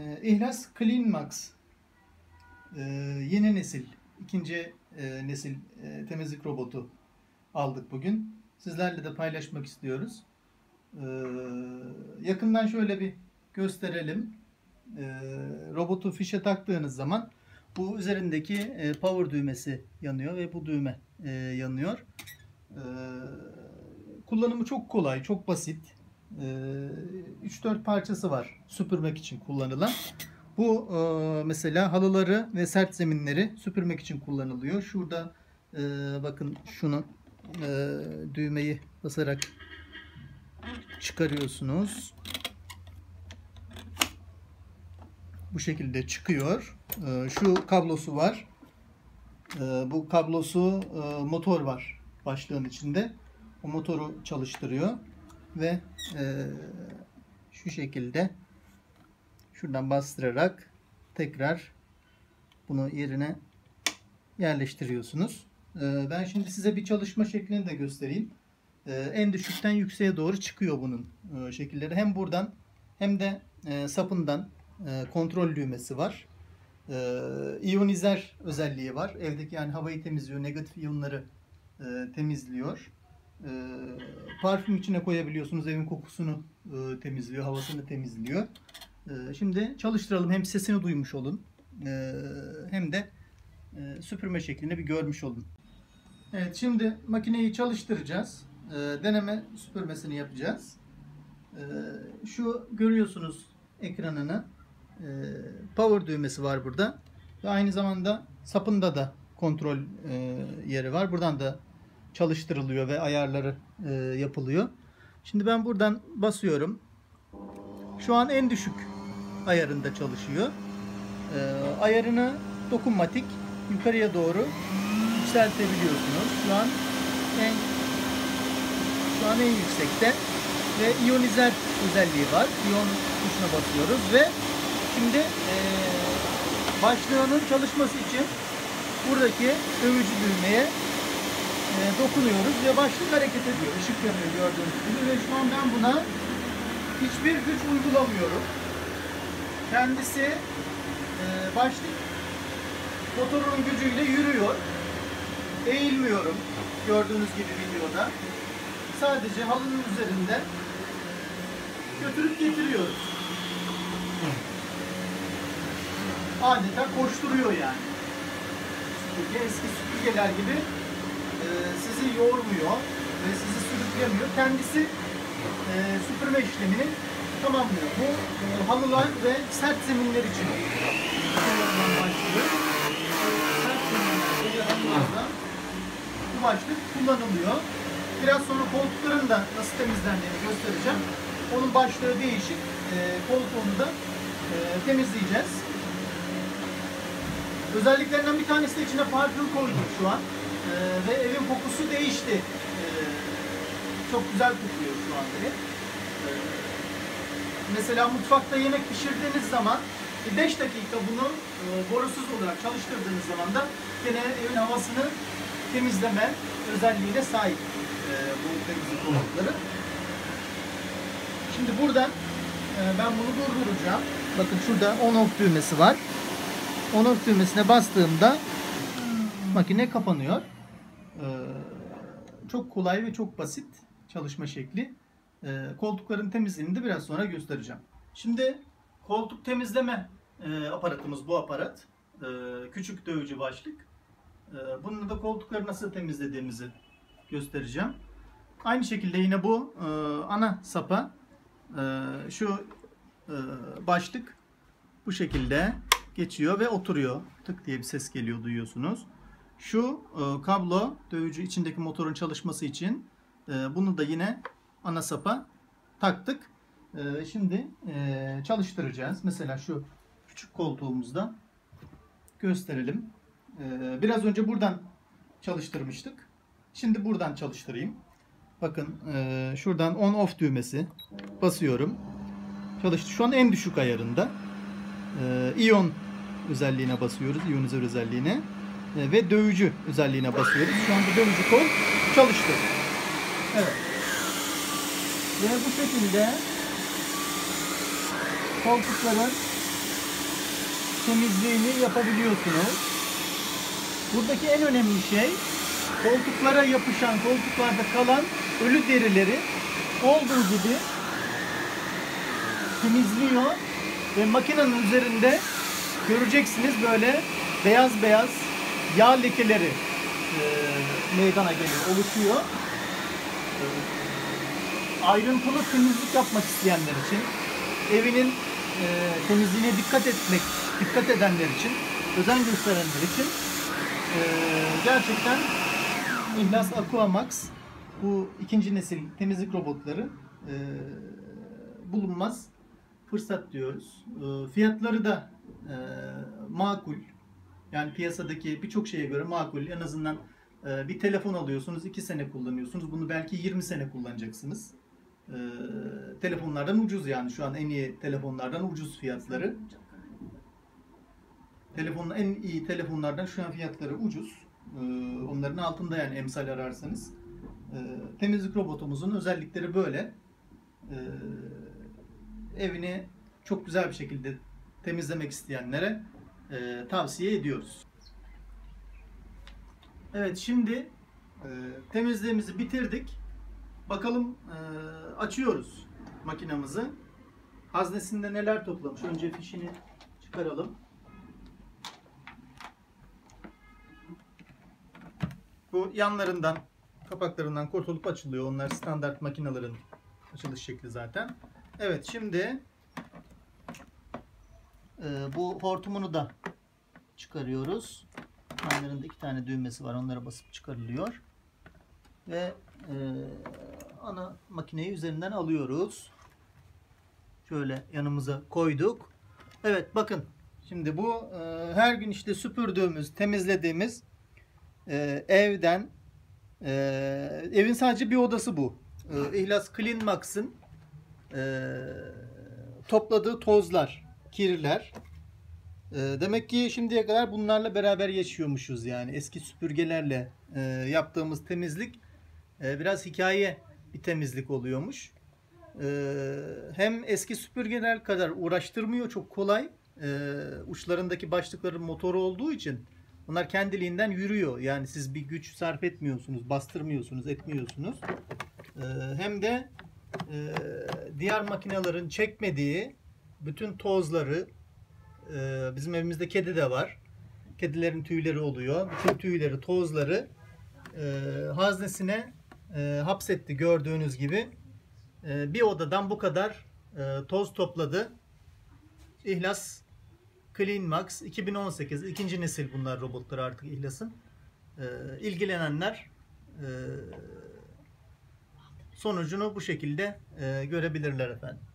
Ee, İhlas Clean Max ee, yeni nesil, ikinci e, nesil e, temizlik robotu aldık bugün. Sizlerle de paylaşmak istiyoruz. Ee, yakından şöyle bir gösterelim. Robotu fişe taktığınız zaman bu üzerindeki e, power düğmesi yanıyor ve bu düğme yanıyor. Kullanımı çok kolay, çok basit. Ee, 3-4 parçası var süpürmek için kullanılan. Bu e, mesela halıları ve sert zeminleri süpürmek için kullanılıyor. Şurada e, bakın şunu e, düğmeyi basarak çıkarıyorsunuz. Bu şekilde çıkıyor. E, şu kablosu var. E, bu kablosu e, motor var başlığın içinde. O motoru çalıştırıyor ve e, şu şekilde şuradan bastırarak tekrar bunu yerine yerleştiriyorsunuz. E, ben şimdi size bir çalışma şeklini de göstereyim. E, en düşükten yükseğe doğru çıkıyor bunun e, şekilleri. Hem buradan hem de e, sapından e, kontrol düğmesi var. E, iyonizer özelliği var. Evdeki yani havayı temizliyor, negatif iyonları e, temizliyor. E, parfüm içine koyabiliyorsunuz. Evin kokusunu e, temizliyor, havasını temizliyor. E, şimdi çalıştıralım. Hem sesini duymuş olun. E, hem de e, süpürme şeklini bir görmüş olun. Evet şimdi makineyi çalıştıracağız. E, deneme süpürmesini yapacağız. E, şu görüyorsunuz ekranını. E, power düğmesi var burada. Ve aynı zamanda sapında da kontrol e, yeri var. Buradan da çalıştırılıyor ve ayarları e, yapılıyor. Şimdi ben buradan basıyorum. Şu an en düşük ayarında çalışıyor. E, ayarını dokunmatik yukarıya doğru yükseltebiliyorsunuz. Şu an en şu an en yüksekte ve iyonizer özelliği var. İyon tuşuna basıyoruz ve şimdi e, başlığının çalışması için buradaki övücü düğmeye e, dokunuyoruz ve başlık hareket ediyor. Işık yanıyor gördüğünüz gibi ve şu an ben buna hiçbir güç uygulamıyorum. Kendisi e, başlık motorun gücüyle yürüyor. Eğilmiyorum gördüğünüz gibi videoda. Sadece halının üzerinde götürüp getiriyoruz. Adeta koşturuyor yani. Süpürge eski süpürgeler gibi sizi yormuyor ve sizi sürüklemiyor. Kendisi e, süpürme işlemini tamamlıyor. Bu e, halılar ve sert zeminler için başlığı. Sert zeminlerde ve halılarda bu başlık kullanılıyor. Biraz sonra koltukların da nasıl temizlendiğini göstereceğim. Onun başlığı değişik. E, koltuğunu da e, temizleyeceğiz. Özelliklerinden bir tanesi de içine parfüm koyduk şu an. Ee, ve evin kokusu değişti. Ee, çok güzel kokuyor şu an ev. Ee, mesela mutfakta yemek pişirdiğiniz zaman 5 dakika bunu e, borusuz olarak çalıştırdığınız zaman da gene evin havasını temizleme özelliğine sahip e, bu temizlik robotları. Şimdi buradan e, ben bunu durduracağım. Bakın şurada on off düğmesi var. On off düğmesine bastığımda makine kapanıyor. Ee, çok kolay ve çok basit çalışma şekli. Ee, koltukların temizliğini de biraz sonra göstereceğim. Şimdi koltuk temizleme e, aparatımız bu aparat. Ee, küçük dövücü başlık. Bununla da koltukları nasıl temizlediğimizi göstereceğim. Aynı şekilde yine bu e, ana sapa şu e, başlık bu şekilde geçiyor ve oturuyor. Tık diye bir ses geliyor duyuyorsunuz. Şu e, kablo dövücü içindeki motorun çalışması için e, bunu da yine ana sapa taktık. E, şimdi e, çalıştıracağız. Mesela şu küçük koltuğumuzda gösterelim. E, biraz önce buradan çalıştırmıştık. Şimdi buradan çalıştırayım. Bakın e, şuradan on off düğmesi basıyorum. Çalıştı. Şu an en düşük ayarında. E, iyon özelliğine basıyoruz. İyonizer özelliğine. E, ve dövücü özelliğine basıyoruz. Şu anda dövücü kol çalıştı. Evet. Ve bu şekilde koltukların temizliğini yapabiliyorsunuz. Buradaki en önemli şey koltuklara yapışan, koltuklarda kalan ölü derileri olduğu gibi temizliyor ve makinenin üzerinde göreceksiniz böyle beyaz beyaz yağ lekeleri e, meydana geliyor, oluşuyor. E, ayrıntılı temizlik yapmak isteyenler için, evinin e, temizliğine dikkat etmek, dikkat edenler için, özen gösterenler için e, gerçekten İhlas Aquamax bu ikinci nesil temizlik robotları e, bulunmaz fırsat diyoruz. Fiyatları da makul. Yani piyasadaki birçok şeye göre makul. En azından e, bir telefon alıyorsunuz, 2 sene kullanıyorsunuz. Bunu belki 20 sene kullanacaksınız. E, telefonlardan ucuz yani şu an en iyi telefonlardan ucuz fiyatları. Telefonun en iyi telefonlardan şu an fiyatları ucuz. E, onların altında yani emsal ararsanız. E, temizlik robotumuzun özellikleri böyle. E, evini çok güzel bir şekilde temizlemek isteyenlere e, tavsiye ediyoruz. Evet şimdi e, temizliğimizi bitirdik. Bakalım e, açıyoruz makinamızı. Haznesinde neler toplamış? Önce fişini çıkaralım. Bu yanlarından, kapaklarından kurtulup açılıyor. Onlar standart makinelerin açılış şekli zaten. Evet şimdi e, bu hortumunu da çıkarıyoruz. Yanlarında iki tane düğmesi var. Onlara basıp çıkarılıyor. Ve e, ana makineyi üzerinden alıyoruz. Şöyle yanımıza koyduk. Evet bakın. Şimdi bu e, her gün işte süpürdüğümüz, temizlediğimiz e, evden e, evin sadece bir odası bu. E, İhlas Clean Max'ın e, topladığı tozlar, kirler. E, demek ki şimdiye kadar bunlarla beraber yaşıyormuşuz yani. Eski süpürgelerle e, yaptığımız temizlik e, biraz hikaye bir temizlik oluyormuş. E, hem eski süpürgeler kadar uğraştırmıyor, çok kolay. E, uçlarındaki başlıkların motoru olduğu için bunlar kendiliğinden yürüyor. Yani siz bir güç sarf etmiyorsunuz, bastırmıyorsunuz, etmiyorsunuz. Hem de e, diğer makinelerin çekmediği bütün tozları e, bizim evimizde kedi de var. Kedilerin tüyleri oluyor. Bütün tüyleri, tozları e, haznesine e, hapsetti gördüğünüz gibi. E, bir odadan bu kadar e, toz topladı. İhlas Clean Max 2018 ikinci nesil bunlar robotları artık İhlas'ın. E, ilgilenenler e, sonucunu bu şekilde e, görebilirler efendim.